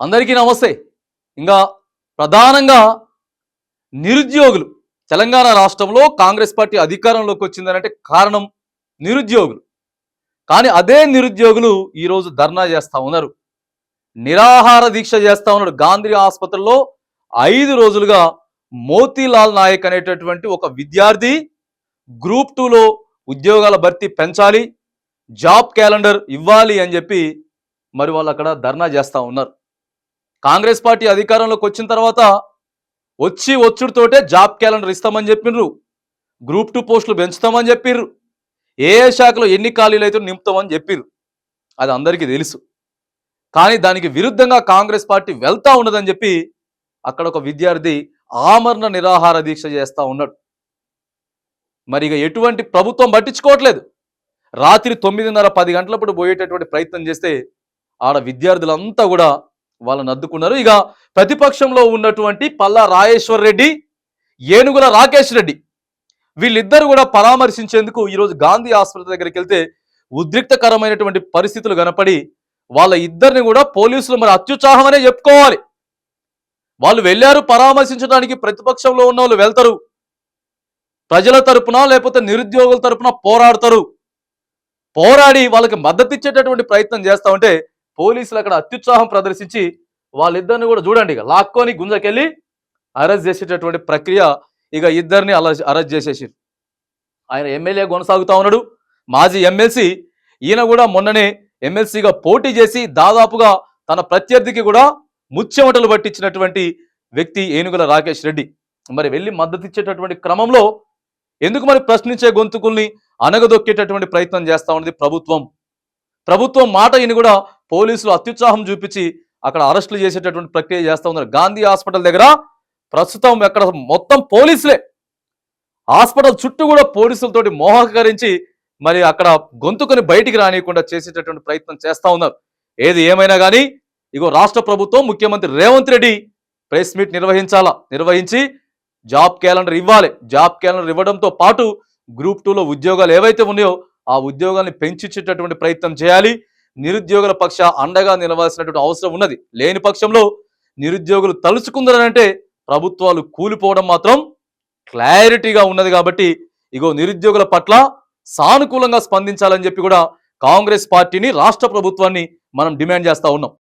అందరికీ నమస్తే. ఇంకా ప్రధానంగా నిరుద్యోగులు. తెలంగాణ రాష్ట్రంలో కాంగ్రెస్ పార్టీ అధికారంలోకి వచ్చిందనంటే కారణం నిరుద్యోగులు. కానీ అదే నిరుద్యోగులు ఈరోజు ధర్నా చేస్తూ ఉన్నారు. నిరాహార దీక్ష చేస్తూ ఉన్నాడు. గాంధీ ఆసుపత్రిలో ఐదు రోజులుగా మోతీలాల్ నాయక్ అనేటటువంటి ఒక విద్యార్థి గ్రూప్ టూలో ఉద్యోగాల భర్తీ పెంచాలి జాబ్ క్యాలెండర్ ఇవ్వాలి అని చెప్పి మరి వాళ్ళు అక్కడ ధర్నా చేస్తూ ఉన్నారు. కాంగ్రెస్ పార్టీ అధికారంలోకి వచ్చిన తర్వాత వచ్చి వచ్చుడితోటే జాబ్ క్యాలెండర్ ఇస్తామని చెప్పిండ్రు గ్రూప్ టూ పోస్టులు పెంచుతామని చెప్పిర్రు. ఏ ఏ శాఖలో ఎన్ని ఖాళీలు అయితే నింపుతామని చెప్పిర్రు. అది అందరికీ తెలుసు. కానీ దానికి విరుద్ధంగా కాంగ్రెస్ పార్టీ వెళ్తా ఉన్నదని చెప్పి అక్కడ ఒక విద్యార్థి ఆమరణ నిరాహార దీక్ష చేస్తా ఉన్నాడు. మరి ఇక ఎటువంటి ప్రభుత్వం పట్టించుకోవట్లేదు. రాత్రి తొమ్మిదిన్నర పది గంటలప్పుడు పోయేటటువంటి ప్రయత్నం చేస్తే ఆడ విద్యార్థులంతా కూడా వాళ్ళని అద్దుకున్నారు ఇక ప్రతిపక్షంలో ఉన్నటువంటి పల్లా రాజేశ్వర్ రెడ్డి ఏనుగుల రాకేష్ రెడ్డి వీళ్ళిద్దరు కూడా పరామర్శించేందుకు ఈరోజు గాంధీ ఆసుపత్రి దగ్గరికి వెళ్తే ఉద్రిక్తకరమైనటువంటి పరిస్థితులు కనపడి వాళ్ళ ఇద్దరిని కూడా పోలీసులు మరి అత్యుత్సాహమనే చెప్పుకోవాలి. వాళ్ళు వెళ్ళారు పరామర్శించడానికి ప్రతిపక్షంలో ఉన్న వాళ్ళు వెళ్తారు. ప్రజల తరపున లేకపోతే నిరుద్యోగుల తరపున పోరాడతారు. పోరాడి వాళ్ళకి మద్దతు ఇచ్చేటటువంటి ప్రయత్నం చేస్తా ఉంటే పోలీసులు అక్కడ అత్యుత్సాహం ప్రదర్శించి వాళ్ళిద్దరిని కూడా చూడండి ఇక. లాక్కొని గుంజకెళ్ళి అరెస్ట్ చేసేటటువంటి ప్రక్రియ ఇక ఇద్దరిని అలా అరెస్ట్ చేసేసి. ఆయన ఎమ్మెల్యే కొనసాగుతా ఉన్నాడు. మాజీ ఎమ్మెల్సీ ఈయన కూడా మొన్ననే ఎమ్మెల్సీగా పోటీ చేసి దాదాపుగా తన ప్రత్యర్థికి కూడా ముచ్చెమటలు పట్టించినటువంటి వ్యక్తి ఏనుగుల రాకేష్ రెడ్డి. మరి వెళ్ళి మద్దతు ఇచ్చేటటువంటి క్రమంలో ఎందుకు మరి ప్రశ్నించే గొంతుకుల్ని అనగదొక్కేటటువంటి ప్రయత్నం చేస్తా ఉన్నది ప్రభుత్వం. ప్రభుత్వం మాట ఈయన కూడా పోలీసులు అత్యుత్సాహం చూపించి అక్కడ అరెస్టులు చేసేటటువంటి ప్రక్రియ చేస్తూ ఉన్నారు. గాంధీ హాస్పిటల్ దగ్గర ప్రస్తుతం అక్కడ మొత్తం పోలీసులే. హాస్పిటల్ చుట్టూ కూడా పోలీసులతోటి మోహకరించి మరి అక్కడ గొంతుకొని బయటికి రానియకుండా చేసేటటువంటి ప్రయత్నం చేస్తూ ఉన్నారు. ఏది ఏమైనా కానీ ఇగో రాష్ట్ర ప్రభుత్వం ముఖ్యమంత్రి రేవంత్ రెడ్డి ప్రెస్ మీట్ నిర్వహించాలా? నిర్వహించి జాబ్ క్యాలెండర్ ఇవ్వాలి. జాబ్ క్యాలెండర్ ఇవ్వడంతో పాటు గ్రూప్ టూలో ఉద్యోగాలు ఏవైతే ఉన్నాయో ఆ ఉద్యోగాల్ని పెంచిచ్చేటటువంటి ప్రయత్నం చేయాలి. నిరుద్యోగుల పక్ష అండగా నిలవాల్సినటువంటి అవసరం ఉన్నది. లేని పక్షంలో నిరుద్యోగులు తలుచుకుందరంటే ప్రభుత్వాలు కూలిపోవడం మాత్రం క్లారిటీగా ఉన్నది కాబట్టి ఇగో నిరుద్యోగుల పట్ల సానుకూలంగా స్పందించాలని చెప్పి కూడా కాంగ్రెస్ పార్టీని రాష్ట్ర ప్రభుత్వాన్ని మనం డిమాండ్ చేస్తూ ఉన్నాం.